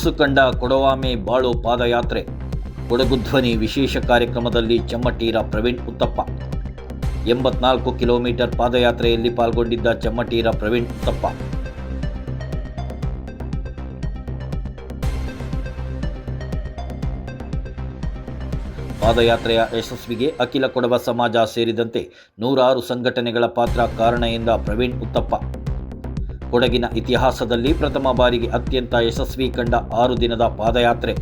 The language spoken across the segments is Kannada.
ಸೊಗಸು ಕಂಡ ಕೊಡವಾಮೆ ಬಾಳು ಪಾದಯಾತ್ರೆ. ಕೊಡಗು ಧ್ವನಿ ವಿಶೇಷ ಕಾರ್ಯಕ್ರಮದಲ್ಲಿ ಚಮ್ಮಟೀರ ಪ್ರವೀಣ್ ಉತ್ತಪ್ಪ. ಎಂಬತ್ನಾಲ್ಕು ಕಿಲೋಮೀಟರ್ ಪಾದಯಾತ್ರೆಯಲ್ಲಿ ಪಾಲ್ಗೊಂಡಿದ್ದ ಚಮ್ಮಟೀರ ಪ್ರವೀಣ್ ಉತ್ತಪ್ಪ. ಪಾದಯಾತ್ರೆಯ ಯಶಸ್ವಿಗೆ ಅಖಿಲ ಕೊಡವ ಸಮಾಜ ಸೇರಿದಂತೆ ನೂರಾರು ಸಂಘಟನೆಗಳ ಪಾತ್ರ ಕಾರಣ ಎಂದ ಪ್ರವೀಣ್ ಉತ್ತಪ್ಪ. ಕೊಡಗಿನ ಇತಿಹಾಸದಲ್ಲಿ ಪ್ರಥಮ ಬಾರಿಗೆ ಅತ್ಯಂತ ಯಶಸ್ವಿ ಕಂಡ ಆರು ದಿನದ ಪಾದಯಾತ್ರೆ.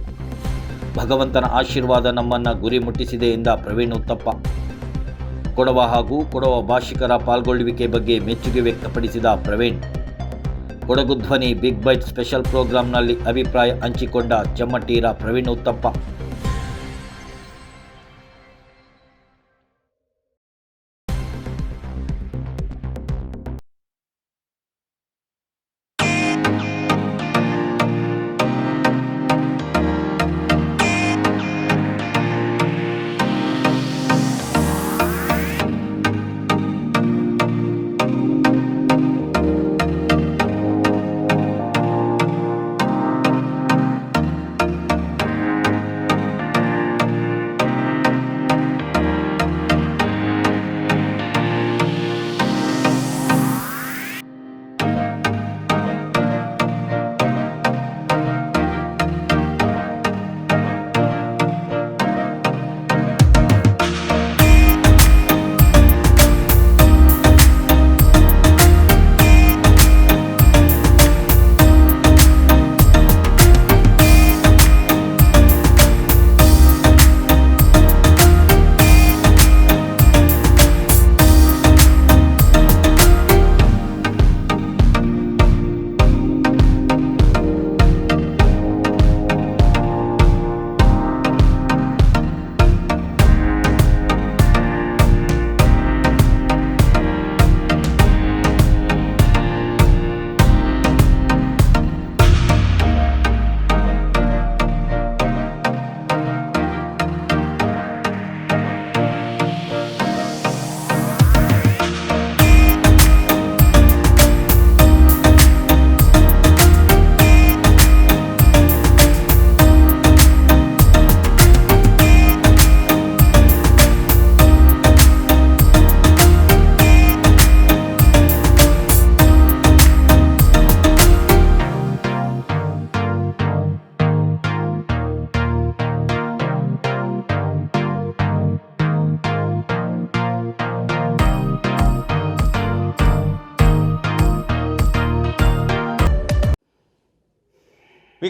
ಭಗವಂತನ ಆಶೀರ್ವಾದ ನಮ್ಮನ್ನ ಗುರಿ ಮುಟ್ಟಿಸಿದೆ ಎಂದ ಪ್ರವೀಣ್ ಉತ್ತಪ್ಪ. ಕೊಡವ ಹಾಗೂ ಕೊಡವ ಭಾಷಿಕರ ಪಾಲ್ಗೊಳ್ಳುವಿಕೆ ಬಗ್ಗೆ ಮೆಚ್ಚುಗೆ ವ್ಯಕ್ತಪಡಿಸಿದ ಪ್ರವೀಣ್, ಕೊಡಗು ಧ್ವನಿ ಬಿಗ್ ಬೈಟ್ ಸ್ಪೆಷಲ್ ಪ್ರೋಗ್ರಾಂನಲ್ಲಿ ಅಭಿಪ್ರಾಯ ಹಂಚಿಕೊಂಡ ಚಮ್ಮಟೀರ ಪ್ರವೀಣ್ ಉತ್ತಪ್ಪ.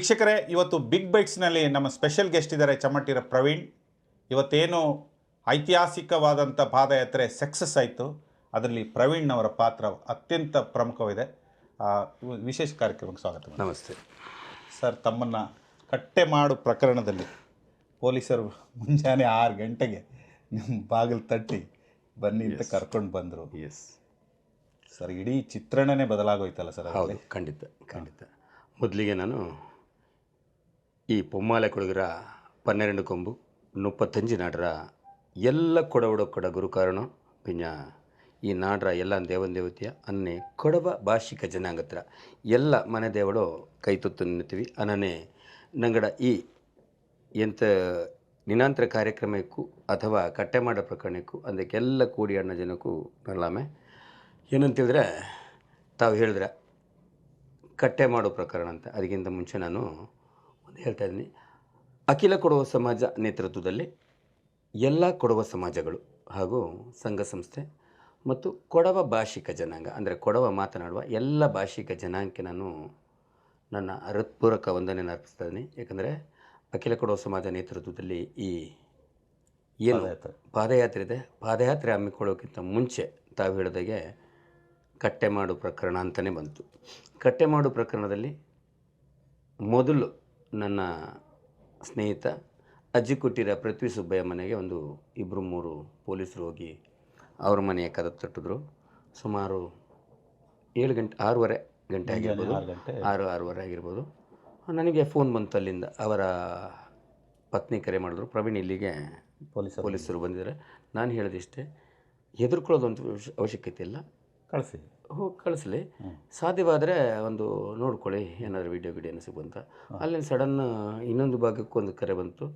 ವೀಕ್ಷಕರೇ ಇವತ್ತು ಬಿಗ್ ಬೈಟ್ಸ್ನಲ್ಲಿ ನಮ್ಮ ಸ್ಪೆಷಲ್ ಗೆಸ್ಟ್ ಇದ್ದಾರೆ ಚಮಟ್ಟಿರ ಪ್ರವೀಣ್. ಇವತ್ತೇನು ಐತಿಹಾಸಿಕವಾದಂಥ ಪಾದಯಾತ್ರೆ ಸಕ್ಸಸ್ ಆಯಿತು. ಅದರಲ್ಲಿ ಪ್ರವೀಣ್ ಅವರ ಪಾತ್ರ ಅತ್ಯಂತ ಪ್ರಮುಖವಿದೆ ವಿಶೇಷ ಕಾರ್ಯಕ್ರಮಕ್ಕೆ ಸ್ವಾಗತ ನಮಸ್ತೆ. ಸರ್ ತಮ್ಮನ್ನು ಕಟ್ಟೆ ಮಾಡು ಪ್ರಕರಣದಲ್ಲಿ ಪೊಲೀಸರು ಮುಂಜಾನೆ ಆರು ಗಂಟೆಗೆ ನಿಮ್ಮ ಬಾಗಿಲು ತಟ್ಟಿ ಬನ್ನಿ ಅಂತ ಕರ್ಕೊಂಡು ಬಂದರು. ಎಸ್ ಸರ್ ಇಡೀ ಚಿತ್ರಣನೇ ಬದಲಾಗೋಯ್ತಲ್ಲ ಸರ್ ಹೌದು ಖಂಡಿತ ಖಂಡಿತ. ಮೊದಲಿಗೆ ನಾನು ಈ ಪೊಮ್ಮಾಲೆ ಕೊಡಗರ ಪನ್ನೆರಡು ಕೊಂಬು ನುಪ್ಪತ್ತಂಜಿ ನಾಡ್ರ ಎಲ್ಲ ಕೊಡವಡ ಕೊಡ ಗುರುಕಾರಣ ಪಿಂಜ ಈ ನಾಡ್ರ ಎಲ್ಲ ದೇವನ ದೇವತೆಯ ಅನ್ನೆ ಕೊಡವ ಭಾಷಿಕ ಜನಾಂಗತ್ರ. ಎಲ್ಲ ಮನೆ ದೇವಳು ಕೈ ತುತ್ತು ನಿಂತೀವಿ. ಅನ್ನನೆ ನಂಗಡ ಈ ಎಂತ ನಿನಾಂತರ ಕಾರ್ಯಕ್ರಮಕ್ಕೂ ಅಥವಾ ಕಟ್ಟೆ ಮಾಡೋ ಪ್ರಕರಣಕ್ಕೂ ಅದಕ್ಕೆಲ್ಲ ಕೂಡಿ ಅಣ್ಣ ಜನಕ್ಕೂ ನಲ್ಲಾಮೆ ಏನಂತೇಳಿದ್ರೆ, ತಾವು ಹೇಳಿದ್ರೆ ಕಟ್ಟೆ ಮಾಡೋ ಪ್ರಕರಣ ಅಂತ. ಅದಕ್ಕಿಂತ ಮುಂಚೆ ನಾನು ಹೇಳ್ತಾ ಇದ್ದೀನಿ. ಅಖಿಲ ಕೊಡುವ ಸಮಾಜ ನೇತೃತ್ವದಲ್ಲಿ ಎಲ್ಲ ಕೊಡವ ಸಮಾಜಗಳು ಹಾಗೂ ಸಂಘ ಸಂಸ್ಥೆ ಮತ್ತು ಕೊಡವ ಭಾಷಿಕ ಜನಾಂಗ ಅಂದರೆ ಕೊಡವ ಮಾತನಾಡುವ ಎಲ್ಲ ಭಾಷಿಕ ಜನಾಂಗಕ್ಕೆ ನಾನು ನನ್ನ ಹೃತ್ಪೂರ್ವಕ ವಂದನೆ ಅರ್ಪಿಸ್ತಾ ಇದ್ದೀನಿ. ಯಾಕಂದರೆ ಅಖಿಲ ಕೊಡುವ ಸಮಾಜ ನೇತೃತ್ವದಲ್ಲಿ ಈ ಏನು ಪಾದಯಾತ್ರೆ. ಇದೆ. ಪಾದಯಾತ್ರೆ ಹಮ್ಮಿಕೊಳ್ಳೋಕ್ಕಿಂತ ಮುಂಚೆ ತಾವು ಹೇಳಿದಾಗೆ ಕಟ್ಟೆ ಮಾಡು ಪ್ರಕರಣ ಅಂತಲೇ ಬಂತು. ಕಟ್ಟೆ ಮಾಡು ಪ್ರಕರಣದಲ್ಲಿ ಮೊದಲು ನನ್ನ ಸ್ನೇಹಿತ ಅಜ್ಜಿ ಕೊಟ್ಟಿರ ಪೃಥ್ವಿ ಸುಬ್ಬಯ್ಯ ಮನೆಗೆ ಒಂದು ಇಬ್ಬರು ಮೂರು ಪೊಲೀಸರು ಹೋಗಿ ಅವ್ರ ಮನೆಯ ಕದ ತಟ್ಟಿದ್ರು. ಸುಮಾರು ಏಳು ಗಂಟೆ ಆರೂವರೆ ಗಂಟೆ ಆಗಿರ್ಬೋದು. ಆರು ಆರೂವರೆ ಆಗಿರ್ಬೋದು. ನನಗೆ ಫೋನ್ ಬಂತು ಅಲ್ಲಿಂದ. ಅವರ ಪತ್ನಿ ಕರೆ ಮಾಡಿದ್ರು. ಪ್ರವೀಣ್ ಇಲ್ಲಿಗೆ ಪೊಲೀಸ್ ಪೊಲೀಸರು ಬಂದಿದ್ದಾರೆ. ನಾನು ಹೇಳಿದಿಷ್ಟೇ ಹೆದರ್ಕೊಳ್ಳೋದಂತ ಅವಶ್ಯಕತೆ ಇಲ್ಲ. ಕಳಿಸಿ. ಹೋ ಕಳಿಸಲಿ. ಸಾಧ್ಯವಾದರೆ ಒಂದು ನೋಡ್ಕೊಳ್ಳಿ ಏನಾದರೂ ವಿಡಿಯೋ ವಿಡಿಯೋ ಸಿಗುವಂತ. ಅಲ್ಲಿ ಸಡನ್ ಇನ್ನೊಂದು ಭಾಗಕ್ಕೆ ಒಂದು ಕರೆ ಬಂತು.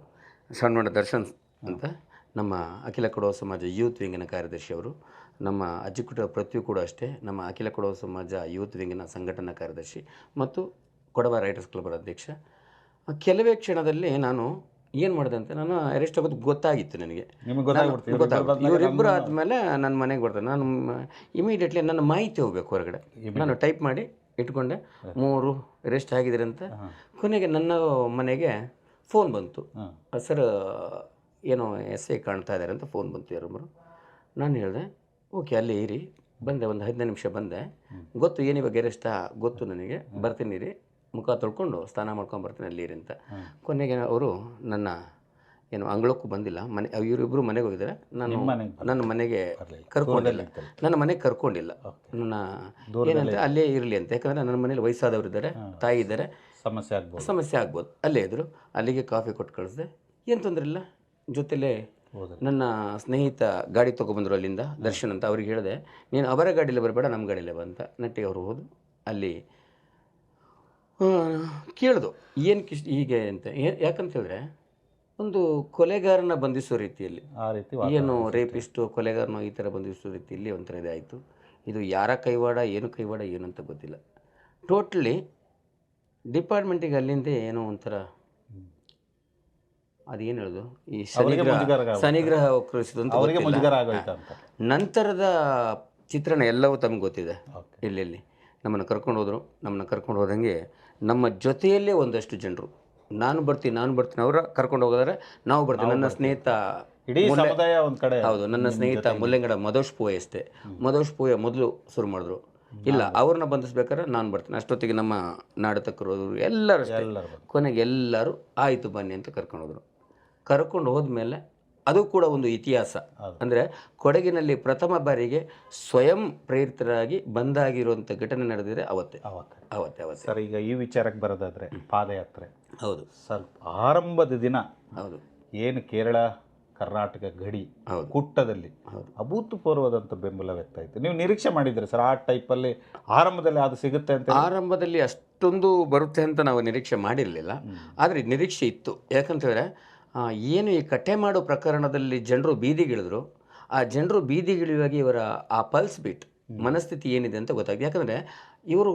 ಸಣ್ಣ ದರ್ಶನ್ ಅಂತ ನಮ್ಮ ಅಖಿಲ ಕೊಡುವ ಸಮಾಜ ಯೂತ್ ವಿಂಗಿನ ಕಾರ್ಯದರ್ಶಿ ಅವರು. ನಮ್ಮ ಅಜ್ಜಿಕುಟ ಪೃಥ್ವಿ ಕೂಡ ಅಷ್ಟೇ. ನಮ್ಮ ಅಖಿಲ ಕೊಡುವ ಸಮಾಜ ಯೂತ್ ವಿಂಗಿನ ಸಂಘಟನಾ ಕಾರ್ಯದರ್ಶಿ ಮತ್ತು ಕೊಡವ ರೈಟರ್ಸ್ ಕ್ಲಬ್ ಅಧ್ಯಕ್ಷ. ಕೆಲವೇ ಕ್ಷಣದಲ್ಲಿ ನಾನು ಏನು ಮಾಡಿದೆ ಅಂತ ನಾನು ಅರೆಸ್ಟ್ ಆಗೋದು ಗೊತ್ತಾಗಿತ್ತು ನನಗೆ. ಗೊತ್ತಾಗ್ಬಿಡ್ತು ಇವರಿಬ್ಬರು ಆದಮೇಲೆ ನನ್ನ ಮನೆಗೆ ಬರ್ತಾರೆ ನಾನು ಇಮಿಡಿಯೇಟ್ಲಿ ನನ್ನ ಮಾಹಿತಿ ಹೋಗ್ಬೇಕು ಹೊರಗಡೆ. ನಾನು ಟೈಪ್ ಮಾಡಿ ಇಟ್ಕೊಂಡೆ. ಮೂರು ರೆಸ್ಟ್ ಆಗಿದ್ರೆ ಅಂತ. ಕೊನೆಗೆ ನನ್ನ ಮನೆಗೆ ಫೋನ್ ಬಂತು. ಸರ್ ಏನೋ ಎಸ್ ಐ ಕಾಣ್ತಾ ಇದ್ದಾರೆ ಅಂತ ಫೋನ್ ಬಂತು ಯಾರೊಬ್ಬರು ನಾನು ಹೇಳಿದೆ ಓಕೆ ಅಲ್ಲಿ ಇರಿ. ಬಂದೆ ಒಂದು ಹದಿನೈದು ನಿಮಿಷ ಬಂದೆ. ಗೊತ್ತು ಏನು ಇವಾಗ ಅರೆಸ್ಟಾ ಗೊತ್ತು ನನಗೆ. ಬರ್ತೀನಿ ರೀ ಮುಖ ತೊಳ್ಕೊಂಡು ಸ್ನಾನ ಮಾಡ್ಕೊಂಡು ಬರ್ತೀನಿ ಅಂತ. ಕೊನೆಗೆ ಅವರು ನನ್ನ ಏನು ಅಂಗಳಕ್ಕೂ ಬಂದಿಲ್ಲ. ಮನೆ ಇವರಿಬ್ಬರು ಮನೆಗೆ ಹೋಗಿದ್ದಾರೆ. ನಾನು ನನ್ನ ಮನೆಗೆ ಕರ್ಕೊಂಡಿಲ್ಲ. ನನ್ನ ಮನೆಗೆ ಕರ್ಕೊಂಡಿಲ್ಲ. ನನ್ನ ಏನಂತ ಅಲ್ಲೇ ಇರಲಿ ಅಂತ. ಯಾಕಂದರೆ ನನ್ನ ಮನೇಲಿ ವಯಸ್ಸಾದವರು ಇದ್ದಾರೆ ತಾಯಿ ಇದ್ದಾರೆ. ಸಮಸ್ಯೆ ಆಗ್ಬೋದು. ಸಮಸ್ಯೆ ಆಗ್ಬೋದು. ಅಲ್ಲೇ ಇದ್ದರು ಅಲ್ಲಿಗೆ ಕಾಫಿ ಕೊಟ್ಟು ಕಳಿಸ್ದೆ. ಏನು ತೊಂದರೆ ಇಲ್ಲ. ಜೊತೆಲೇ ನನ್ನ ಸ್ನೇಹಿತ ಗಾಡಿ ತೊಗೊಬಂದರು ಅಲ್ಲಿಂದ ದರ್ಶನ್ ಅಂತ ಅವ್ರಿಗೆ ಹೇಳಿದೆ ನೀನು ಅವರ ಗಾಡಿಯಲ್ಲಿ ಬರಬೇಡ ನಮ್ಮ ಗಾಡಿಯಲ್ಲೇ ಬಂತ ನಟ್ಟಿಗೆ ಅವರು ಹೋದು ಅಲ್ಲಿ ಕೇಳ್ದು. ಏನು ಕಿಶ್ ಹೀಗೆ ಅಂತ. ಏ- ಯಾಕಂತ ಹೇಳಿದ್ರೆ ಒಂದು ಕೊಲೆಗಾರನ ಬಂಧಿಸೋ ರೀತಿಯಲ್ಲಿ. ಆ ರೀತಿ ಏನು ರೇಪಿಸ್ಟು ಕೊಲೆಗಾರನು ಈ ಥರ ಬಂಧಿಸೋ ರೀತಿಯಲ್ಲಿ ಒಂಥರ ಇದಾಯಿತು ಇದು ಯಾರ ಕೈವಾಡ ಏನು ಕೈವಾಡ ಏನು ಅಂತ ಗೊತ್ತಿಲ್ಲ. ಟೋಟ್ಲಿ ಡಿಪಾರ್ಟ್ಮೆಂಟಿಗೆ ಅಲ್ಲಿಂದ ಏನೋ ಒಂಥರ ಅದೇನು ಹೇಳೋದು? ಈ ಅವರಿಗೆ ಶನಿಗ್ರಹ ಮುಜುಗರ. ಶನಿಗ್ರಹ ಅವರಿಗೆ. ಮುಜುಗರ ನಂತರದ ಚಿತ್ರಣ ಎಲ್ಲವೂ ತಮಗೆ ಗೊತ್ತಿದೆ. ಇಲ್ಲಿ ಎಲ್ಲೆಲ್ಲಿ ನಮ್ಮನ್ನು ಕರ್ಕೊಂಡು ಹೋದರು. ನಮ್ಮನ್ನು ಕರ್ಕೊಂಡು ಹೋದಂಗೆ ನಮ್ಮ ಜೊತೆಯಲ್ಲೇ ಒಂದಷ್ಟು ಜನರು. ನಾನು ಬರ್ತೀನಿ ನಾನು ಬರ್ತೀನಿ. ಅವರ ಕರ್ಕೊಂಡು ಹೋಗೋದಾರೆ ನಾವು ಬರ್ತೀವಿ. ನನ್ನ ಸ್ನೇಹಿತ ಇಡೀ ಸಮುದಾಯ ಒಂದ್ ಕಡೆ ಹೌದು ನನ್ನ ಸ್ನೇಹಿತ ಮುಲ್ಲಂಗಡ ಮಧೋಶ್ ಪೂಯ ಅಷ್ಟೇ. ಮಧೋಶ್ ಪೂಯ ಮೊದಲು ಶುರು ಮಾಡಿದ್ರು. ಇಲ್ಲ ಅವ್ರನ್ನ ಬಂಧಿಸ್ಬೇಕಾದ್ರೆ ನಾನು ಬರ್ತೀನಿ. ಅಷ್ಟೊತ್ತಿಗೆ ನಮ್ಮ ನಾಡತಕ್ಕರು ಎಲ್ಲರೂ ಅಷ್ಟೇ. ಕೊನೆಗೆ ಎಲ್ಲರೂ ಆಯಿತು ಬನ್ನಿ ಅಂತ ಕರ್ಕೊಂಡು ಹೋದರು. ಕರ್ಕೊಂಡು ಹೋದ್ಮೇಲೆ ಅದು ಕೂಡ ಒಂದು ಇತಿಹಾಸ. ಅಂದರೆ ಕೊಡಗಿನಲ್ಲಿ ಪ್ರಥಮ ಬಾರಿಗೆ ಸ್ವಯಂ ಪ್ರೇರಿತರಾಗಿ ಬಂದಾಗಿರುವಂಥ ಘಟನೆ ನಡೆದಿದೆ ಅವತ್ತೇ. ಅವತ್ತೆ. ಅವತ್ತೇ ಅವತ್ತೇ. ಸರ್ ಈಗ ಈ ವಿಚಾರಕ್ಕೆ ಬರೋದಾದರೆ ಪಾದಯಾತ್ರೆ. ಹೌದು. ಸರ್ ಆರಂಭದ ದಿನ ಹೌದು. ಏನು ಕೇರಳ ಕರ್ನಾಟಕ ಗಡಿ ಹೌದು. ಕುಟ್ಟದಲ್ಲಿ ಹೌದು. ಅಭೂತಪೂರ್ವದಂತ ಬೆಂಬಲ ವ್ಯಕ್ತ ಆಯಿತು. ನೀವು ನಿರೀಕ್ಷೆ ಮಾಡಿದ್ರೆ ಸರ್ ಆ ಟೈಪಲ್ಲಿ ಆರಂಭದಲ್ಲಿ ಅದು ಸಿಗುತ್ತೆ ಅಂತ ಆರಂಭದಲ್ಲಿ ಅಷ್ಟೊಂದು ಬರುತ್ತೆ ಅಂತ ನಾವು ನಿರೀಕ್ಷೆ ಮಾಡಿರಲಿಲ್ಲ. ಆದರೆ ನಿರೀಕ್ಷೆ ಇತ್ತು. ಯಾಕಂತೇಳಿದ್ರೆ ಆ, ಏನು ಈ ಕಟ್ಟೆ ಮಾಡೋ ಪ್ರಕರಣದಲ್ಲಿ ಜನರು ಬೀದಿಗಿಳಿದ್ರು ಆ ಜನರು ಬೀದಿಗಿಳಿಯುವಾಗ ಇವರ ಆ ಪಲ್ಸ್ ಬಿಟ್ ಮನಸ್ಥಿತಿ ಏನಿದೆ ಅಂತ ಗೊತ್ತಾಗಿದೆ ಯಾಕಂದರೆ ಇವರು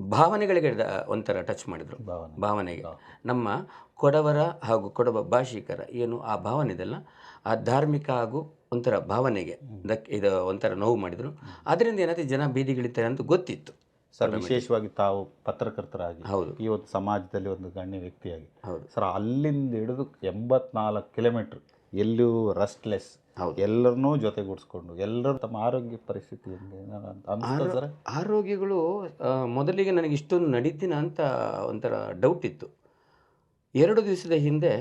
ಭಾವನೆಗಳಿಗೆ ಒಂಥರ ಟಚ್ ಮಾಡಿದರು. ಭಾವನೆ. ಭಾವನೆಗೆ. ನಮ್ಮ ಕೊಡವರ ಹಾಗೂ ಕೊಡವ ಭಾಷಿಕರ ಏನು ಆ ಭಾವನೆ ಇದೆಲ್ಲ ಆ ಧಾರ್ಮಿಕ ಹಾಗೂ ಒಂಥರ ಭಾವನೆಗೆ ದಕ್ ಇದು ಒಂಥರ ನೋವು ಮಾಡಿದರು. ಅದರಿಂದ ಏನಾಯ್ತು ಜನ ಬೀದಿಗಿಳಿತಾರೆ ಅಂತ ಗೊತ್ತಿತ್ತು. ಸರ್ ವಿಶೇಷವಾಗಿ ತಾವು ಪತ್ರಕರ್ತರಾಗಿ ಹೌದು. ಈ ಒಂದು ಸಮಾಜದಲ್ಲಿ ಒಂದು ಗಣ್ಯ ವ್ಯಕ್ತಿಯಾಗಿ. ಹೌದು. ಸರ್ ಅಲ್ಲಿಂದ ಹಿಡಿದು ಎಂಬತ್ನಾಲ್ಕು ಕಿಲೋಮೀಟ್ರ್ ಎಲ್ಲೂ ರಸ್ಟ್ಲೆಸ್ ಹೌದು. ಎಲ್ಲರನ್ನೂ ಜೊತೆಗೂಡಿಸ್ಕೊಂಡು ಎಲ್ಲರೂ ತಮ್ಮ ಆರೋಗ್ಯ ಪರಿಸ್ಥಿತಿ ಆರೋಗ್ಯಗಳು ಮೊದಲಿಗೆ ನನಗೆ ಇಷ್ಟೊಂದು ನಡೀತೀನ ಅಂತ ಒಂಥರ ಡೌಟ್ ಇತ್ತು. ಎರಡು ದಿವಸದ ಹಿಂದೆ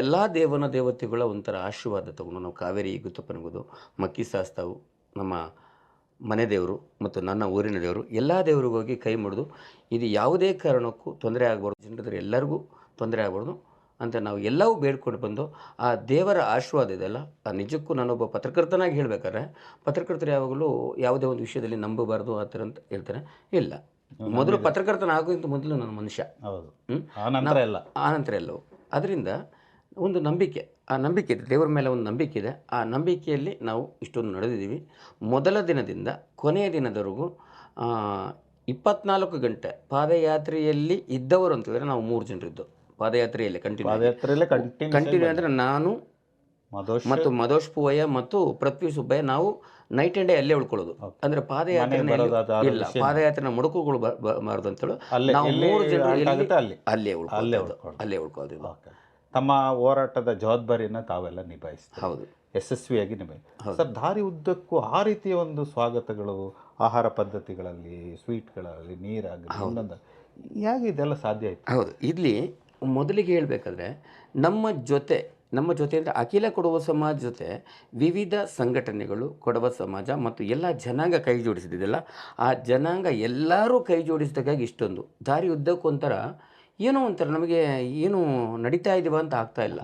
ಎಲ್ಲ ದೇವನ ದೇವತೆಗಳ ಒಂಥರ ಆಶೀರ್ವಾದ ತಗೊಂಡು ನಾವು ಕಾವೇರಿ ಗುತ್ತಪ್ಪನಗೋದು ಮಕ್ಕಿ ಸಾಸ್ತಾವು ನಮ್ಮ ಮನೆ ದೇವರು ಮತ್ತು ನನ್ನ ಊರಿನ ದೇವರು ಎಲ್ಲ ದೇವರಿಗೂ ಹೋಗಿ ಕೈ ಮುಡಿದು ಇದು ಯಾವುದೇ ಕಾರಣಕ್ಕೂ ತೊಂದರೆ ಆಗಬಾರ್ದು. ಜನರ ಎಲ್ಲರಿಗೂ ತೊಂದರೆ ಆಗಬಾರ್ದು ಅಂತ ನಾವು ಎಲ್ಲವೂ ಬೇಡ್ಕೊಂಡು ಬಂದು ಆ ದೇವರ ಆಶೀರ್ವಾದ ಇದೆಲ್ಲ ಆ ನಿಜಕ್ಕೂ ನಾನೊಬ್ಬ ಪತ್ರಕರ್ತನಾಗಿ ಹೇಳಬೇಕಾದ್ರೆ ಪತ್ರಕರ್ತರು ಯಾವಾಗಲೂ ಯಾವುದೇ ಒಂದು ವಿಷಯದಲ್ಲಿ ನಂಬಬಾರ್ದು ಆ ಥರ ಅಂತ ಹೇಳ್ತಾರೆ. ಇಲ್ಲ. ಮೊದಲು ಪತ್ರಕರ್ತನ ಆಗೋಕ್ಕಿಂತ ಮೊದಲು ನಾನು ಮನುಷ್ಯ. ಹೌದು. ಆನಂತರ ಎಲ್ಲ ಆನಂತರ ಎಲ್ಲವೂ. ಅದರಿಂದ ಒಂದು ನಂಬಿಕೆ ಆ ನಂಬಿಕೆ ಇದೆ ದೇವರ ಮೇಲೆ ಒಂದು ನಂಬಿಕೆ ಇದೆ. ಆ ನಂಬಿಕೆಯಲ್ಲಿ ನಾವು ಇಷ್ಟೊಂದು ನಡೆದಿದ್ದೀವಿ. ಮೊದಲ ದಿನದಿಂದ ಕೊನೆಯ ದಿನದವರೆಗೂ ಇಪ್ಪತ್ನಾಲ್ಕು ಗಂಟೆ ಪಾದಯಾತ್ರೆಯಲ್ಲಿ ಇದ್ದವರು ಅಂತಂದರೆ ನಾವು ಮೂರು ಜನರಿದ್ದು ಪಾದಯಾತ್ರೆಯಲ್ಲಿ ಕಂಟಿನ್ಯೂ ಪಾದಯಾತ್ರೆಯಲ್ಲೇ ಕಂಟಿನ್ಯೂ ಕಂಟಿನ್ಯೂ ಅಂದರೆ ನಾನು ಮಧೋಶ್ ಮತ್ತು ಮಧೋಶ್ ಪೂವಯ್ಯ ಮತ್ತು ಪೃಥ್ವಿ ಸುಬ್ಬಯ್ಯ ನಾವು ನೈಟ್ ಅಂಡ್ ಡೇ ಅಲ್ಲೇ ಉಳ್ಕೊಳ್ಳೋದು. ಅಂದ್ರೆ ಪಾದಯಾತ್ರೆ ಇಲ್ಲ ಪಾದಯಾತ್ರೆನ ಪಾದಯಾತ್ರೆ ಮುಡುಕುಗಳು ಬಾರದು ಅಂತೇಳಿ ನಾವು ಮೂರು ಜನರು ಅಲ್ಲಿ? ಉಳ್ಕೊಳ್ಳೋದು. ಅಲ್ಲೇ ಉಳ್ಕೊಳ್ಳೋದು. ತಮ್ಮ ಹೋರಾಟದ ಜವಾಬ್ದಾರಿಯನ್ನು ತಾವೆಲ್ಲ ನಿಭಾಯಿಸ್ತಾರೆ. ಹೌದು. ಯಶಸ್ವಿಯಾಗಿ ನಿಮಗೆ ಸರ್ ದಾರಿ ಉದ್ದಕ್ಕೂ ಆ ರೀತಿಯ ಒಂದು ಸ್ವಾಗತಗಳು ಆಹಾರ ಪದ್ಧತಿಗಳಲ್ಲಿ ಸ್ವೀಟ್ಗಳಲ್ಲಿ ನೀರಾಗಲಿ ಒಂದೊಂದು ಹೇಗೆ ಇದೆಲ್ಲ ಸಾಧ್ಯ ಆಯಿತು? ಹೌದು. ಇಲ್ಲಿ ಮೊದಲಿಗೆ ಹೇಳಬೇಕಾದ್ರೆ ನಮ್ಮ ಜೊತೆ ನಮ್ಮ ಜೊತೆ ಅಂದರೆ ಅಖಿಲ ಕೊಡವ ಸಮಾಜ ಜೊತೆ ವಿವಿಧ ಸಂಘಟನೆಗಳು ಕೊಡವ ಸಮಾಜ ಮತ್ತು ಎಲ್ಲ ಜನಾಂಗ ಕೈ ಜೋಡಿಸಿದಿದೆಯಲ್ಲ ಆ ಜನಾಂಗ ಎಲ್ಲರೂ ಕೈ ಜೋಡಿಸಿದಾಗಾಗಿ ಇಷ್ಟೊಂದು. ದಾರಿ ಉದ್ದಕ್ಕೂ ಒಂಥರ ಏನೋ ಒಂಥರ ನಮಗೆ ಏನು ನಡೀತಾ ಇದೀವ ಅಂತ ಆಗ್ತಾ ಇಲ್ಲ.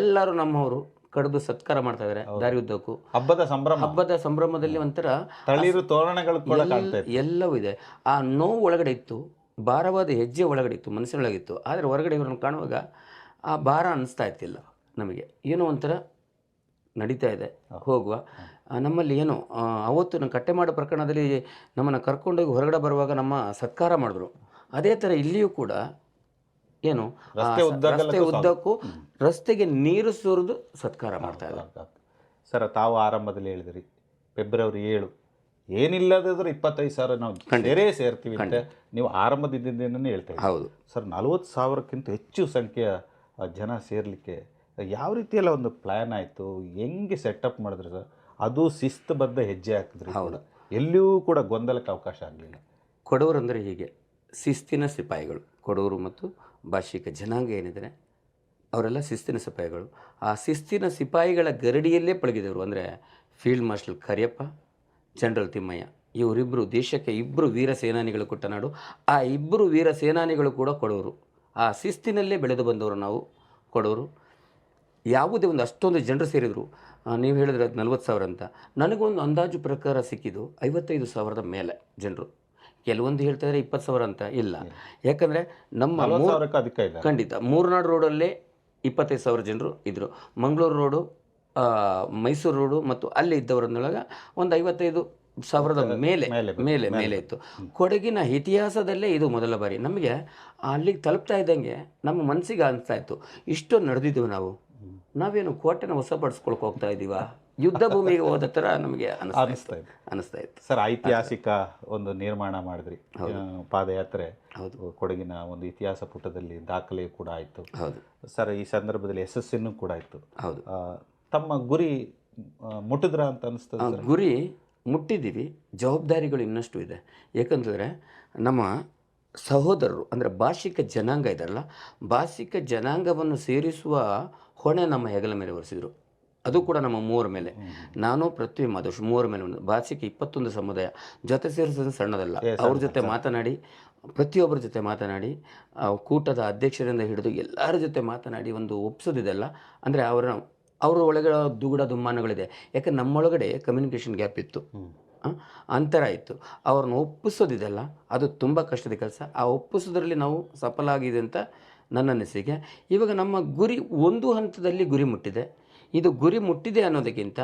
ಎಲ್ಲರೂ ನಮ್ಮವರು ಕಡಿದು ಸತ್ಕಾರ ಮಾಡ್ತಾ ಇದ್ದಾರೆ ದಾರಿ ಉದ್ದಕ್ಕೂ. ಹಬ್ಬದ ಸಂಭ್ರಮ. ಹಬ್ಬದ ಸಂಭ್ರಮದಲ್ಲಿ ಒಂಥರ ತಳಿರು ತೋರಣಗಳು ಎಲ್ಲವೂ ಇದೆ. ಆ ನೋವು ಒಳಗಡೆ ಇತ್ತು ಭಾರವಾದ ಹೆಜ್ಜೆ ಒಳಗಡೆ ಇತ್ತು ಮನಸ್ಸಿನೊಳಗಿತ್ತು. ಆದರೆ ಹೊರಗಡೆ ಇವ್ರನ್ನ ಕಾಣುವಾಗ ಆ ಭಾರ ಅನಿಸ್ತಾ ಇತ್ತಿಲ್ಲ ನಮಗೆ. ಏನೋ ಒಂಥರ ನಡೀತಾ ಇದೆ ಹೋಗುವ. ನಮ್ಮಲ್ಲಿ ಏನು ಅವತ್ತು ನಮ್ಮ ಕಟ್ಟೆ ಮಾಡೋ ಪ್ರಕರಣದಲ್ಲಿ ನಮ್ಮನ್ನು ಕರ್ಕೊಂಡೋಗಿ ಹೊರಗಡೆ ಬರುವಾಗ ನಮ್ಮ ಸತ್ಕಾರ ಮಾಡಿದ್ರು. ಅದೇ ಥರ ಇಲ್ಲಿಯೂ ಕೂಡ ಏನು? ರಸ್ತೆ ಉದ್ದಕ್ಕೂ ರಸ್ತೆಗೆ ನೀರು ಸುರಿದು ಸತ್ಕಾರ ಮಾಡ್ತಾ ಇದ್ದಾರೆ. ಸರ್ ತಾವು ಆರಂಭದಲ್ಲಿ ಹೇಳಿದ್ರಿ. ಫೆಬ್ರವರಿ ಏಳು. ಏನಿಲ್ಲದಿದ್ರೆ ಇಪ್ಪತ್ತೈದು ಸಾವಿರ ನಾವು ಸೇರೇ ಸೇರ್ತೀವಿ ಅಂತ ನೀವು ಆರಂಭದಿಂದ ಹೇಳ್ತಾ ಇದ್ದೀರಿ. ಹೌದು. ಸರ್ ನಲವತ್ತು ಸಾವಿರಕ್ಕಿಂತ ಹೆಚ್ಚು ಸಂಖ್ಯೆಯ ಜನ ಸೇರ್ಲಿಕ್ಕೆ ಯಾವ ರೀತಿಯೆಲ್ಲ ಒಂದು ಪ್ಲ್ಯಾನ್ ಆಯಿತು? ಹೆಂಗೆ ಸೆಟಪ್ ಮಾಡಿದ್ರೆ ಸರ್? ಅದು ಶಿಸ್ತುಬದ್ಧ ಹೆಜ್ಜೆ ಹಾಕಿದ್ರಿ ಹೌದು. ಎಲ್ಲಿಯೂ ಕೂಡ ಗೊಂದಲಕ್ಕೆ ಅವಕಾಶ ಆಗಲಿಲ್ಲ. ಕೊಡವರು ಅಂದರೆ ಹೀಗೆ. ಶಿಸ್ತಿನ ಸಿಪಾಯಿಗಳು. ಕೊಡವರು ಮತ್ತು ಭಾಷಿಕ ಜನಾಂಗ ಏನಿದ್ದಾರೆ ಅವರೆಲ್ಲ ಶಿಸ್ತಿನ ಸಿಪಾಯಿಗಳು. ಆ ಶಿಸ್ತಿನ ಸಿಪಾಯಿಗಳ ಗರಡಿಯಲ್ಲೇ ಪಳಗಿದವರು. ಅಂದರೆ field marshal Cariappa, general Thimmayya. ಇವರಿಬ್ಬರು ದೇಶಕ್ಕೆ ಇಬ್ಬರು ವೀರ ಸೇನಾನಿಗಳು ಕೊಟ್ಟ ನಾಡು. ಆ ಇಬ್ಬರು ವೀರ ಸೇನಾನಿಗಳು ಕೂಡ ಕೊಡವರು ಆ ಶಿಸ್ತಿನಲ್ಲೇ ಬೆಳೆದು ಬಂದವರು ನಾವು ಕೊಡವರು ಯಾವುದೇ ಒಂದು ಅಷ್ಟೊಂದು ಜನರು ಸೇರಿದರು. ನೀವು ಹೇಳಿದ್ರೆ ಅದು ನಲ್ವತ್ತು ಸಾವಿರ ಅಂತ. ನನಗೊಂದು ಅಂದಾಜು ಪ್ರಕಾರ ಸಿಕ್ಕಿದ್ದು ಐವತ್ತೈದು ಸಾವಿರದ ಮೇಲೆ ಜನರು. ಕೆಲವೊಂದು ಹೇಳ್ತಾರೆ ಇಪ್ಪತ್ತು ಸಾವಿರ ಅಂತ ಇಲ್ಲ. ಯಾಕಂದರೆ ನಮ್ಮ ಮೂರು ಖಂಡಿತ. ಮೂರ್ನಾಡು ರೋಡಲ್ಲೇ ಇಪ್ಪತ್ತೈದು ಸಾವಿರ ಜನರು ಇದ್ದರು ಮಂಗಳೂರು ರೋಡು ಮೈಸೂರು ರೋಡು ಮತ್ತು ಅಲ್ಲಿ ಇದ್ದವರನ್ನೊಳಗೆ ಒಂದು ಐವತ್ತೈದು ಸಾವಿರದ ಮೇಲೆ ಮೇಲೆ ಮೇಲೆ ಇತ್ತು. ಕೊಡಗಿನ ಇತಿಹಾಸದಲ್ಲೇ ಇದು ಮೊದಲ ಬಾರಿ. ನಮಗೆ ಅಲ್ಲಿಗೆ ತಲುಪ್ತಾ ಇದ್ದಂಗೆ ನಮ್ಮ ಮನಸ್ಸಿಗೆ ಅನಿಸ್ತಾ ಇತ್ತು. ಇಷ್ಟೊಂದು ನಡೆದಿದ್ದೆವು ನಾವು. ನಾವೇನು ಕೋಟೆನ ಹೊಸಪಡಿಸ್ಕೊಳಕ್ಕೆ ಹೋಗ್ತಾ ಇದ್ದೀವ? ಯುದ್ಧ ಭೂಮಿಗೆ ಹೋದ ಥರ ನಮಗೆ ಅನಿಸ್ತಾ ಇತ್ತು. ಇದೆ ಅನಿಸ್ತಾ ಇತ್ತು. ಸರ್ ಐತಿಹಾಸಿಕ ಒಂದು ನಿರ್ಮಾಣ ಮಾಡಿದ್ರಿ. ಪಾದಯಾತ್ರೆ ಹೌದು. ಕೊಡಗಿನ ಒಂದು ಇತಿಹಾಸ ಪುಟದಲ್ಲಿ ದಾಖಲೆ ಕೂಡ ಆಯಿತು. ಹೌದು. ಸರ್ ಈ ಸಂದರ್ಭದಲ್ಲಿ ಯಶಸ್ಸನ್ನು ಕೂಡ ಆಯಿತು. ಹೌದು. ತಮ್ಮ ಗುರಿ ಮುಟ್ಟಿದ್ರ ಅಂತ ಅನಿಸ್ತದೆ ಗುರಿ ಮುಟ್ಟಿದ್ದೀವಿ. ಜವಾಬ್ದಾರಿಗಳು ಇನ್ನಷ್ಟು ಇದೆ. ಯಾಕಂತಂದರೆ ನಮ್ಮ ಸಹೋದರರು ಅಂದರೆ ಭಾಷಿಕ ಜನಾಂಗ ಇದಲ್ಲ ಭಾಷಿಕ ಜನಾಂಗವನ್ನು ಸೇರಿಸುವ ಹೊಣೆ ನಮ್ಮ ಹೆಗಲ ಮೇಲೆ ಹೊರಿಸಿದರು ಅದು ಕೂಡ ನಮ್ಮ ಮೂವರ ಮೇಲೆ. ನಾನು ಪೃಥ್ವಿ ಮಾಧೋಶ್ ಮೂವರ ಮೇಲೆ ಒಂದು ಭಾಷಿಕ ಇಪ್ಪತ್ತೊಂದು ಸಮುದಾಯ. ಜೊತೆ ಸೇರಿಸೋದು ಸಣ್ಣದಲ್ಲ. ಅವ್ರ ಜೊತೆ ಮಾತನಾಡಿ ಪ್ರತಿಯೊಬ್ಬರ ಜೊತೆ ಮಾತನಾಡಿ ಕೂಟದ ಅಧ್ಯಕ್ಷರಿಂದ ಹಿಡಿದು ಎಲ್ಲರ ಜೊತೆ ಮಾತನಾಡಿ ಒಂದು ಒಪ್ಸೋದಿದೆಲ್ಲ. ಅಂದರೆ ಅವರ ಅವರ ಒಳಗಡೆ ದುಗುಡ ದುಮ್ಮಾನಗಳಿದೆ. ಯಾಕಂದ್ರೆ ನಮ್ಮೊಳಗಡೆ ಕಮ್ಯುನಿಕೇಷನ್ ಗ್ಯಾಪ್ ಇತ್ತು. ಅಂತರ ಇತ್ತು. ಅವ್ರನ್ನ ಒಪ್ಪಿಸೋದಿದೆಲ್ಲ ಅದು ತುಂಬ ಕಷ್ಟದ ಕೆಲಸ. ಆ ಒಪ್ಪಿಸೋದ್ರಲ್ಲಿ ನಾವು ಸಫಲ ಆಗಿದೆ ಅಂತ ನನ್ನ ಅನಿಸಿಕೆ. ಇವಾಗ ನಮ್ಮ ಗುರಿ ಒಂದು ಹಂತದಲ್ಲಿ ಗುರಿ ಮುಟ್ಟಿದೆ. ಇದು ಗುರಿ ಮುಟ್ಟಿದೆ ಅನ್ನೋದಕ್ಕಿಂತ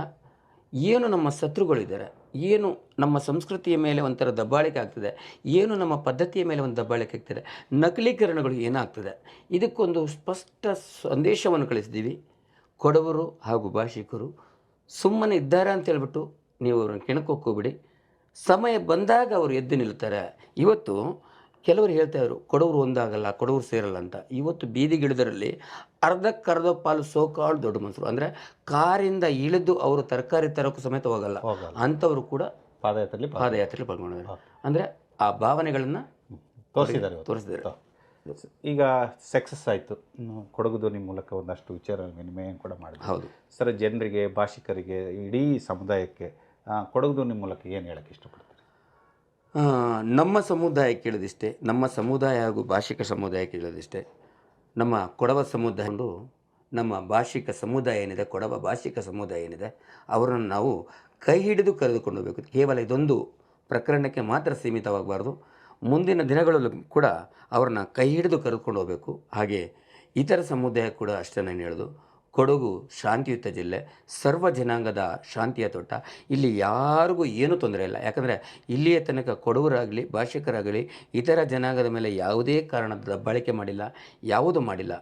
ಏನು ನಮ್ಮ ಶತ್ರುಗಳಿದ್ದಾರೆ, ಏನು ನಮ್ಮ ಸಂಸ್ಕೃತಿಯ ಮೇಲೆ ಒಂಥರ ದಬ್ಬಾಳಿಕೆ ಆಗ್ತದೆ, ಏನು ನಮ್ಮ ಪದ್ಧತಿಯ ಮೇಲೆ ಒಂದು ದಬ್ಬಾಳಿಕೆ ಆಗ್ತದೆ ನಕಲೀಕರಣಗಳು ಏನಾಗ್ತದೆ, ಇದಕ್ಕೊಂದು ಸ್ಪಷ್ಟ ಸಂದೇಶವನ್ನು ಕಳಿಸಿದ್ದೀವಿ. ಕೊಡವರು ಹಾಗೂ ಭಾಷಿಕರು ಸುಮ್ಮನೆ ಇದ್ದಾರೆ ಅಂತ ಹೇಳ್ಬಿಟ್ಟು ನೀವು ಅವ್ರನ್ನ ಕೆಣಕೋಕೋಬಿಡಿ ಸಮಯ ಬಂದಾಗ ಅವರು ಎದ್ದು ನಿಲ್ತಾರೆ ಇವತ್ತು ಕೆಲವರು ಹೇಳ್ತಾ ಇದ್ರು, ಕೊಡವರು ಒಂದಾಗಲ್ಲ, ಕೊಡವರು ಸೇರಲ್ಲ ಅಂತ. ಇವತ್ತು ಬೀದಿಗಿಳಿದರಲ್ಲಿ ಅರ್ಧಕ್ಕರ್ಧ ಪಾಲು ಸೋಕಾಳು ದೊಡ್ಡ ಮನುಷ್ಯರು. ಅಂದರೆ ಕಾರಿಂದ ಇಳಿದು ಅವರು ತರಕಾರಿ ತರೋಕ್ಕೂ ಸಮೇತ ಹೋಗಲ್ಲ. ಅಂಥವರು ಕೂಡ ಪಾದಯಾತ್ರೆಯಲ್ಲಿ ಪಾದಯಾತ್ರೆಯಲ್ಲಿ ಪಾಲ್ಗೊಂಡಿದ್ದಾರೆ ಅಂದರೆ ಆ ಭಾವನೆಗಳನ್ನು ತೋರಿಸಿದ್ದಾರೆ. ತೋರಿಸಿದ್ದಾರೆ. ಈಗ ಸಕ್ಸಸ್ ಆಯಿತು. ಕೊಡಗು ಧ್ವನಿ ಮೂಲಕ ಒಂದಷ್ಟು ವಿಚಾರ ವಿನಿಮಯ ಕೂಡ ಮಾಡಿದೆ ಹೌದು. ಸರ್ ಜನರಿಗೆ ಭಾಷಿಕರಿಗೆ ಇಡೀ ಸಮುದಾಯಕ್ಕೆ ಕೊಡಗು ಧ್ವನಿ ಮೂಲಕ ಏನು ಹೇಳಕ್ಕೆ ಇಷ್ಟಪಡ್ತೀರಿ? ನಮ್ಮ ಸಮುದಾಯಕ್ಕೆ ಹೇಳೋದಿಷ್ಟೇ ನಮ್ಮ ಸಮುದಾಯ ಹಾಗೂ ಭಾಷಿಕ ಸಮುದಾಯಕ್ಕೆ ಹೇಳೋದಿಷ್ಟೇ ನಮ್ಮ ಕೊಡವ ಸಮುದಾಯ ಒಂದು ನಮ್ಮ ಭಾಷಿಕ ಸಮುದಾಯ ಏನಿದೆ, ಕೊಡವ ಭಾಷಿಕ ಸಮುದಾಯ ಏನಿದೆ, ಅವರನ್ನು ನಾವು ಕೈ ಹಿಡಿದು ಕರೆದುಕೊಂಡು ಹೋಗಬೇಕು. ಕೇವಲ ಇದೊಂದು ಪ್ರಕರಣಕ್ಕೆ ಮಾತ್ರ ಸೀಮಿತವಾಗಬಾರ್ದು. ಮುಂದಿನ ದಿನಗಳಲ್ಲೂ ಕೂಡ ಅವರನ್ನು ಕೈ ಹಿಡಿದು ಕರೆದುಕೊಂಡು ಹೋಗಬೇಕು. ಹಾಗೆ ಇತರ ಸಮುದಾಯ ಕೂಡ ಅಷ್ಟೇ ನಾನು ಹೇಳೋದು. ಕೊಡಗು ಶಾಂತಿಯುತ ಜಿಲ್ಲೆ, ಸರ್ವ ಜನಾಂಗದ ಶಾಂತಿಯ ತೋಟ. ಇಲ್ಲಿ ಯಾರಿಗೂ ಏನೂ ತೊಂದರೆ ಇಲ್ಲ. ಯಾಕಂದರೆ ಇಲ್ಲಿಯ ತನಕ ಕೊಡವರಾಗಲಿ ಭಾಷಿಕರಾಗಲಿ, ಇತರ ಜನಾಂಗದ ಮೇಲೆ ಯಾವುದೇ ಕಾರಣದ ಬಳಕೆ ಮಾಡಿಲ್ಲ, ಯಾವುದೂ ಮಾಡಿಲ್ಲ.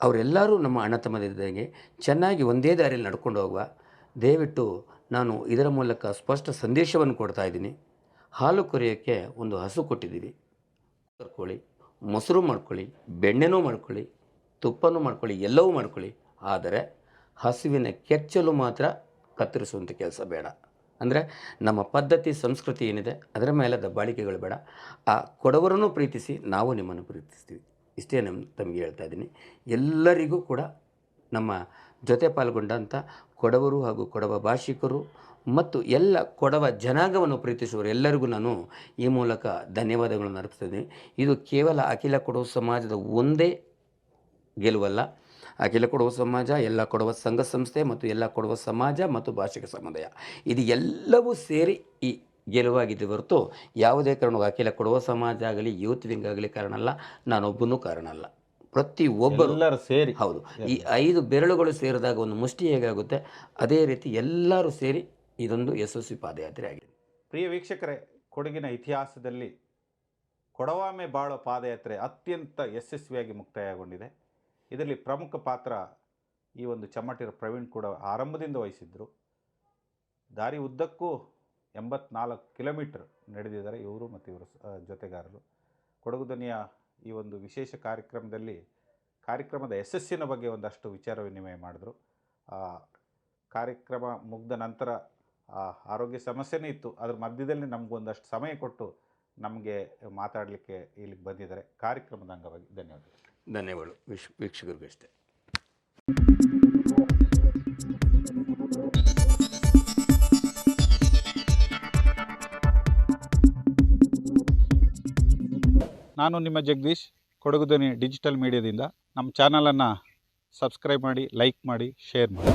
ಅವರೆಲ್ಲರೂ ನಮ್ಮ ಅಣ್ಣ ತಮ್ಮದಿದ್ದಂಗೆ ಚೆನ್ನಾಗಿ ಒಂದೇ ದಾರಿಯಲ್ಲಿ ನಡ್ಕೊಂಡು ಹೋಗುವ. ದಯವಿಟ್ಟು ನಾನು ಇದರ ಮೂಲಕ ಸ್ಪಷ್ಟ ಸಂದೇಶವನ್ನು ಕೊಡ್ತಾ ಇದ್ದೀನಿ. ಹಾಲು ಕೊರೆಯೋಕ್ಕೆ ಒಂದು ಹಸು ಕೊಟ್ಟಿದ್ದೀವಿ. ಕರ್ಕೊಳ್ಳಿ ಮೊಸರು ಮಾಡ್ಕೊಳ್ಳಿ, ಬೆಣ್ಣೆನೂ ಮಾಡ್ಕೊಳ್ಳಿ, ತುಪ್ಪನೂ ಮಾಡ್ಕೊಳ್ಳಿ, ಎಲ್ಲವೂ ಮಾಡ್ಕೊಳ್ಳಿ. ಆದರೆ ಹಸುವಿನ ಕೆಚ್ಚಲು ಮಾತ್ರ ಕತ್ತರಿಸುವಂಥ ಕೆಲಸ ಬೇಡ. ಅಂದರೆ ನಮ್ಮ ಪದ್ಧತಿ, ಸಂಸ್ಕೃತಿ ಏನಿದೆ, ಅದರ ಮೇಲೆ ದಬ್ಬಾಳಿಕೆಗಳು ಬೇಡ. ಆ ಕೊಡವರನ್ನು ಪ್ರೀತಿಸಿ ನಾವು ನಿಮ್ಮನ್ನು ಪ್ರೀತಿಸ್ತೀವಿ. ಇಷ್ಟೇ ನಮ್ಮ ತಮಗೆ ಹೇಳ್ತಾ ಇದ್ದೀನಿ. ಎಲ್ಲರಿಗೂ ಕೂಡ ನಮ್ಮ ಜೊತೆ ಪಾಲ್ಗೊಂಡಂಥ ಕೊಡವರು ಹಾಗೂ ಕೊಡವ ಭಾಷಿಕರು ಮತ್ತು ಎಲ್ಲ ಕೊಡವ ಜನಾಂಗವನ್ನು ಪ್ರೀತಿಸುವರು ಎಲ್ಲರಿಗೂ ನಾನು ಈ ಮೂಲಕ ಧನ್ಯವಾದಗಳನ್ನು ಅರ್ಪಿಸ್ತಿದ್ದೀನಿ ಇದು ಕೇವಲ ಅಖಿಲ ಕೊಡವ ಸಮಾಜದ ಒಂದೇ ಗೆಲುವಲ್ಲ. ಅಖಿಲ ಕೊಡುವ ಸಮಾಜ ಎಲ್ಲ ಕೊಡುವ ಸಂಘ ಸಂಸ್ಥೆ ಮತ್ತು ಎಲ್ಲ ಕೊಡುವ ಸಮಾಜ ಮತ್ತು ಭಾಷಿಕ ಸಮುದಾಯ. ಇದು ಎಲ್ಲವೂ ಸೇರಿ ಈ ಗೆಲುವಾಗಿದೆ ಹೊರತು ಯಾವುದೇ ಕಾರಣಕ್ಕೂ ಅಖಿಲ ಕೊಡುವ ಸಮಾಜ ಆಗಲಿ ಯೂತ್ ವಿಂಗ್ ಆಗಲಿ ಕಾರಣ ಅಲ್ಲ ನಾನೊಬ್ಬನೂ ಕಾರಣ ಅಲ್ಲ. ಪ್ರತಿ ಒಬ್ಬರು ಎಲ್ಲರೂ ಸೇರಿ. ಹೌದು. ಈ ಐದು ಬೆರಳುಗಳು ಸೇರಿದಾಗ ಒಂದು ಮುಷ್ಟಿ ಹೇಗಾಗುತ್ತೆ? ಅದೇ ರೀತಿ ಎಲ್ಲರೂ ಸೇರಿ ಇದೊಂದು ಯಶಸ್ವಿ ಪಾದಯಾತ್ರೆ ಆಗಿದೆ. ಪ್ರಿಯ ವೀಕ್ಷಕರೇ ಕೊಡಗಿನ ಇತಿಹಾಸದಲ್ಲಿ ಕೊಡವಾಮೆ ಬಾಳೋ ಪಾದಯಾತ್ರೆ ಅತ್ಯಂತ ಯಶಸ್ವಿಯಾಗಿ ಮುಕ್ತಾಯಗೊಂಡಿದೆ. ಇದರಲ್ಲಿ ಪ್ರಮುಖ ಪಾತ್ರ ಈ ಒಂದು ಚಮ್ಮಟಿರ ಪ್ರವೀಣ್ ಕೂಡ ಆರಂಭದಿಂದ ವಹಿಸಿದ್ರು. ದಾರಿ ಉದ್ದಕ್ಕೂ ಎಂಬತ್ನಾಲ್ಕು ಕಿಲೋಮೀಟ್ರ್ ನಡೆದಿದ್ದಾರೆ ಇವರು ಮತ್ತು ಇವರು ಜೊತೆಗಾರರು. ಕೊಡಗು ಧ್ವನಿಯ ಈ ಒಂದು ವಿಶೇಷ ಕಾರ್ಯಕ್ರಮದಲ್ಲಿ ಕಾರ್ಯಕ್ರಮದ ಯಶಸ್ಸಿನ ಬಗ್ಗೆ ಒಂದಷ್ಟು ವಿಚಾರ ವಿನಿಮಯ ಮಾಡಿದ್ರು. ಕಾರ್ಯಕ್ರಮ ಮುಗ್ದ ನಂತರ ಆರೋಗ್ಯ ಸಮಸ್ಯೆನೇ ಇತ್ತು. ಅದ್ರ ಮಧ್ಯದಲ್ಲಿ ನಮಗೊಂದಷ್ಟು ಸಮಯ ಕೊಟ್ಟು ನಮಗೆ ಮಾತಾಡಲಿಕ್ಕೆ ಇಲ್ಲಿಗೆ ಬಂದಿದ್ದಾರೆ. ಕಾರ್ಯಕ್ರಮದ ಅಂಗವಾಗಿ ಧನ್ಯವಾದಗಳು. ಧನ್ಯವಾದಗಳು. ವೀಕ್ಷ ವೀಕ್ಷಕರಿಗೂ ಅಷ್ಟೇ ನಾನು ನಿಮ್ಮ ಜಗದೀಶ್ ಕೊಡಗುದನಿ ಡಿಜಿಟಲ್ ಮೀಡಿಯಾದಿಂದ. ನಮ್ಮ ಚಾನಲನ್ನು ಸಬ್ಸ್ಕ್ರೈಬ್ ಮಾಡಿ, ಲೈಕ್ ಮಾಡಿ, ಶೇರ್ ಮಾಡಿ.